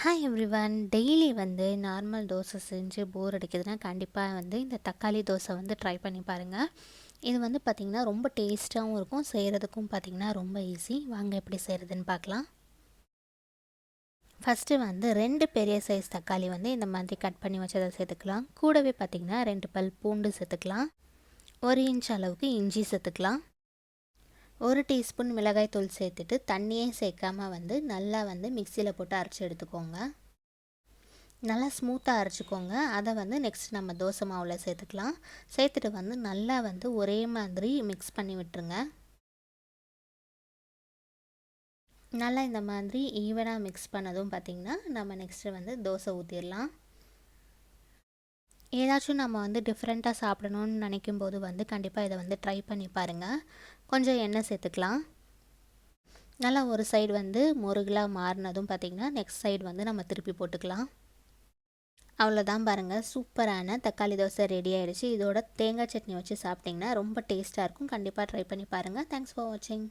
Hi everyone daily வந்து normal dosa செஞ்சு bore அடிக்குதுன்னா கண்டிப்பாக வந்து இந்த தக்காளி தோசை வந்து ட்ரை பண்ணி பாருங்கள் இது வந்து பார்த்திங்கன்னா ரொம்ப டேஸ்ட்டாகவும் இருக்கும். செய்கிறதுக்கும் பார்த்திங்கன்னா ரொம்ப ஈஸி வாங்க எப்படி செய்கிறதுன்னு பார்க்கலாம். ஃபஸ்ட்டு வந்து ரெண்டு பெரிய சைஸ் தக்காளி வந்து இந்த மாதிரி கட் பண்ணி வச்சதை சேர்த்துக்கலாம். கூடவே பார்த்திங்கன்னா ரெண்டு பல் பூண்டு சேர்த்துக்கலாம். ஒரு இன்ச் அளவுக்கு இஞ்சி சேர்த்துக்கலாம். ஒரு டீஸ்பூன் மிளகாய்த்தூள் சேர்த்துட்டு தண்ணியே சேர்க்காமல் வந்து நல்லா வந்து மிக்சியில் போட்டு அரைச்சி எடுத்துக்கோங்க. நல்லா ஸ்மூத்தாக அரைச்சிக்கோங்க. அதை வந்து நெக்ஸ்ட் நம்ம தோசை மாவில் சேர்த்துக்கலாம். சேர்த்துட்டு வந்து நல்லா வந்து ஒரே மாதிரி மிக்ஸ் பண்ணி விட்டுருங்க. நல்லா இந்த மாதிரி ஈவனாக மிக்ஸ் பண்ணதும் பார்த்திங்கன்னா நம்ம நெக்ஸ்ட்டு வந்து தோசை ஊற்றிடலாம் ஏதாச்சும் நம்ம வந்து டிஃப்ரெண்ட்டாக சாப்பிடணும்னு நினைக்கும் போது வந்து கண்டிப்பாக இதை வந்து ட்ரை பண்ணி பாருங்கள் கொஞ்சம் எண்ணெய் சேர்த்துக்கலாம். நல்லா ஒரு சைடு வந்து முருகலாக மாறினதும் பார்த்திங்கன்னா நெக்ஸ்ட் சைடு வந்து நம்ம திருப்பி போட்டுக்கலாம். அவ்வளோதான் பாருங்கள் சூப்பரான தக்காளி தோசை ரெடி ஆகிடுச்சு இதோட தேங்காய் சட்னி வச்சு சாப்பிட்டிங்கன்னா ரொம்ப டேஸ்ட்டாக இருக்கும். கண்டிப்பாக ட்ரை பண்ணி பாருங்கள் தேங்க்ஸ் ஃபார் வாட்சிங்